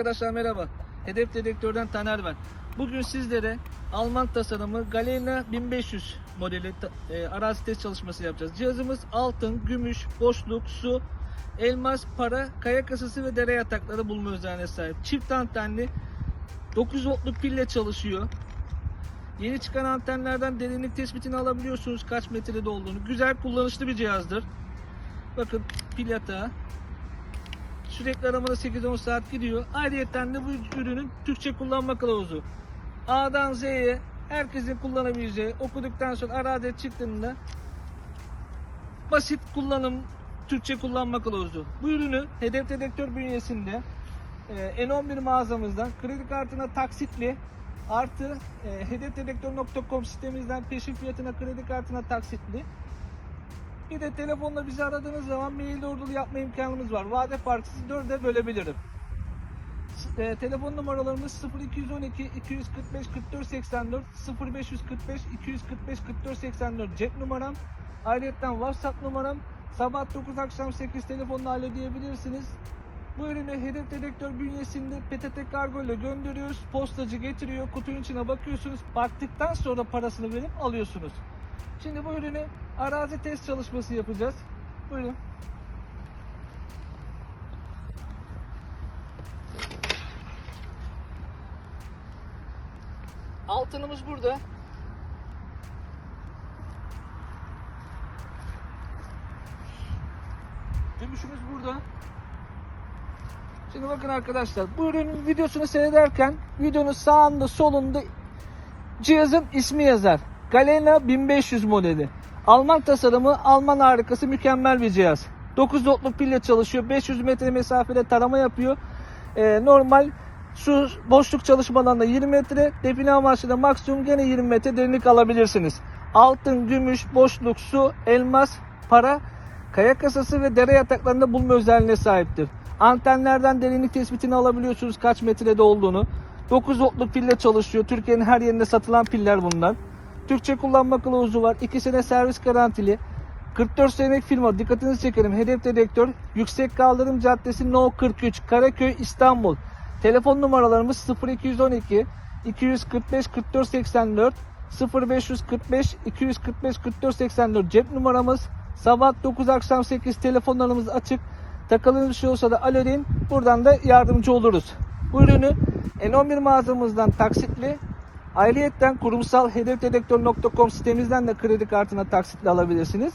Arkadaşlar merhaba. Hedef Dedektör'den Taner ben. Bugün sizlere Alman tasarımı Galena 1500 modeli e, arazi test çalışması yapacağız. Cihazımız altın, gümüş, boşluk, su, elmas, para, kaya kasası ve dere yatakları bulma özelliğine sahip. Çift antenli 9 voltluk pille çalışıyor. Yeni çıkan antenlerden derinlik tespitini alabiliyorsunuz kaç metrede olduğunu. Güzel kullanışlı bir cihazdır. Bakın pil yatağı. Sürekli aramada 8-10 saat gidiyor. Ayrıyeten de bu ürünün Türkçe kullanma kılavuzu. A'dan Z'ye herkesin kullanabileceği okuduktan sonra araziye çıktığında basit kullanım Türkçe kullanma kılavuzu. Bu ürünü hedef dedektör bünyesinde e, N11 mağazamızdan kredi kartına taksitli artı e, hedefdedektör.com sitemizden peşin fiyatına kredi kartına taksitli bir de telefonla bizi aradığınız zaman mail ordulu yapma imkanımız var. Vade farksız 4'e bölebilirim. E, telefon numaralarımız 0212 245 44 84 0545 245 44 84 cep numaram. Ayrıca WhatsApp numaram. Sabah 9 akşam 8 telefonla halledebilirsiniz. Bu ürünü hedef dedektör bünyesinde PTT kargo ile gönderiyoruz. Postacı getiriyor. Kutunun içine bakıyorsunuz. Baktıktan sonra parasını verip alıyorsunuz. Şimdi bu ürünü arazi test çalışması yapacağız. Buyurun. Altınımız burada. Gümüşümüz burada. Şimdi bakın arkadaşlar bu ürünün videosunu seyrederken videonun sağında solunda cihazın ismi yazar. Galena 1500 modeli. Alman tasarımı, Alman harikası mükemmel bir cihaz. 9 voltluk pille çalışıyor. 500 metre mesafede tarama yapıyor. Ee, normal su boşluk çalışmalarında 20 metre, define amaçlı maksimum gene 20 metre derinlik alabilirsiniz. Altın, gümüş, boşluk, su, elmas, para, kaya kasası ve dere yataklarında bulma özelliğine sahiptir. Antenlerden derinlik tespitini alabiliyorsunuz kaç metrede olduğunu. 9 voltluk pille çalışıyor. Türkiye'nin her yerinde satılan piller bunlar. Türkçe kullanma kılavuzu var. 2 sene servis garantili. 44 senelik firma dikkatinizi çekerim. Hedef dedektör Yüksek Kaldırım Caddesi No 43 Karaköy İstanbul. Telefon numaralarımız 0212 245 44 84 0545 245 44 84 cep numaramız. Sabah 9 akşam 8 telefonlarımız açık. Takılı bir şey olsa da alo deyin. Buradan da yardımcı oluruz. Bu ürünü N11 mağazamızdan taksitli Ayrıyetten kurumsal hedefdedektör.com sitemizden de kredi kartına taksitle alabilirsiniz.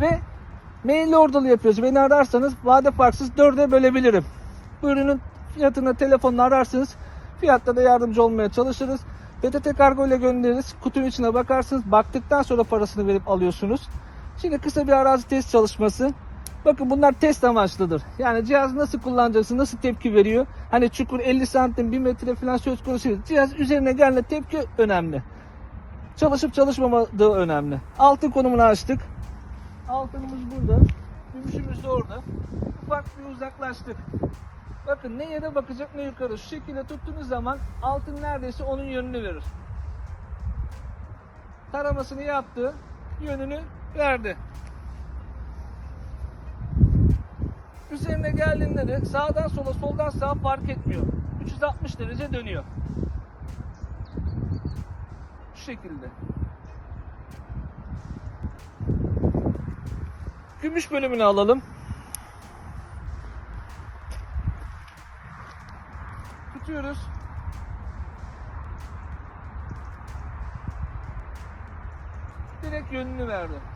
Ve mail ordulu yapıyoruz. Beni ararsanız vade farksız 4'e bölebilirim. Bu ürünün fiyatını telefonla ararsınız. Fiyatta da yardımcı olmaya çalışırız. PTT kargo ile göndeririz. Kutunun içine bakarsınız. Baktıktan sonra parasını verip alıyorsunuz. Şimdi kısa bir arazi test çalışması. Bakın bunlar test amaçlıdır. Yani cihaz nasıl kullanacaksın, nasıl tepki veriyor. Hani çukur 50 santim, 1 metre falan söz konusu değil. Cihaz üzerine gelene tepki önemli. Çalışıp çalışmamadığı önemli. Altın konumunu açtık. Altınımız burada. Gümüşümüz de orada. Ufak bir uzaklaştık. Bakın ne yere bakacak ne yukarı. Şu şekilde tuttuğunuz zaman altın neredeyse onun yönünü verir. Taramasını yaptı. Yönünü verdi. Üzerine geldiğinde de sağdan sola soldan sağa fark etmiyor. 360 derece dönüyor. Şu şekilde. Gümüş bölümünü alalım. Tutuyoruz. Direkt yönünü verdi.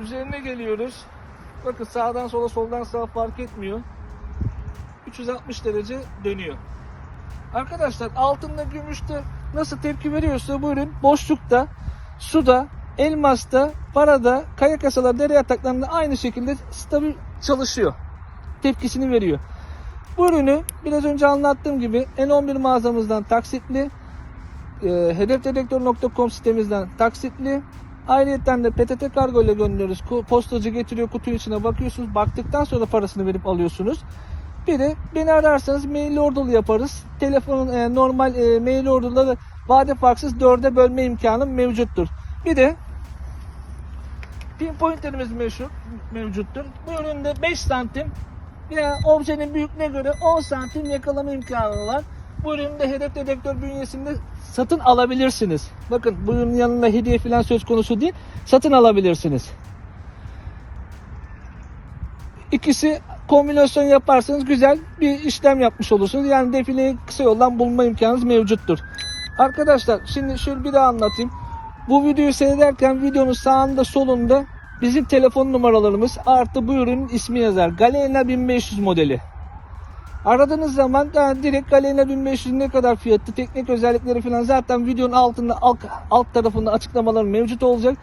Üzerine geliyoruz. Bakın sağdan sola soldan sağa fark etmiyor. 360 derece dönüyor. Arkadaşlar altında gümüşte nasıl tepki veriyorsa bu ürün boşlukta, suda, elmasta, parada, kaya kasalar, dere yataklarında aynı şekilde stabil çalışıyor. Tepkisini veriyor. Bu ürünü biraz önce anlattığım gibi N11 mağazamızdan taksitli, e, hedefdedektör.com sitemizden taksitli, Ayrıca de PTT kargo ile gönderiyoruz. Postacı getiriyor kutunun içine bakıyorsunuz. Baktıktan sonra parasını verip alıyorsunuz. Bir de beni ararsanız mail ordulu yaparız. Telefonun e, normal e, mail orduları vade farksız 4'e bölme imkanı mevcuttur. Bir de pinpointlerimiz meşhur, mevcuttur. Bu üründe 5 santim veya objenin büyüklüğüne göre 10 santim yakalama imkanı var. Bu ürünü de hedef dedektör bünyesinde satın alabilirsiniz. Bakın bu ürünün yanında hediye falan söz konusu değil. Satın alabilirsiniz. İkisi kombinasyon yaparsanız güzel bir işlem yapmış olursunuz. Yani defineyi kısa yoldan bulma imkanınız mevcuttur. Arkadaşlar şimdi şöyle bir daha anlatayım. Bu videoyu seyrederken videonun sağında solunda bizim telefon numaralarımız artı bu ürünün ismi yazar. Galena 1500 modeli. Aradığınız zaman da direkt Galena 1500 ne kadar fiyatı, teknik özellikleri falan zaten videonun altında alt, alt tarafında açıklamalar mevcut olacak.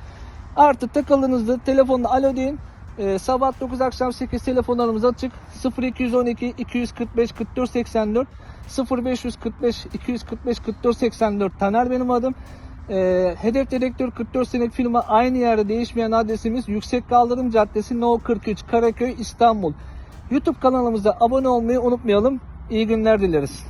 Artı takıldığınızda telefonla alo deyin. Ee, sabah 9 akşam 8 telefonlarımız açık. 0212 245 44 84 0545 245 44 84 Taner benim adım. Ee, Hedef Dedektör 44 senelik firma aynı yerde değişmeyen adresimiz Yüksek Kaldırım Caddesi No 43 Karaköy İstanbul. YouTube kanalımıza abone olmayı unutmayalım. İyi günler dileriz.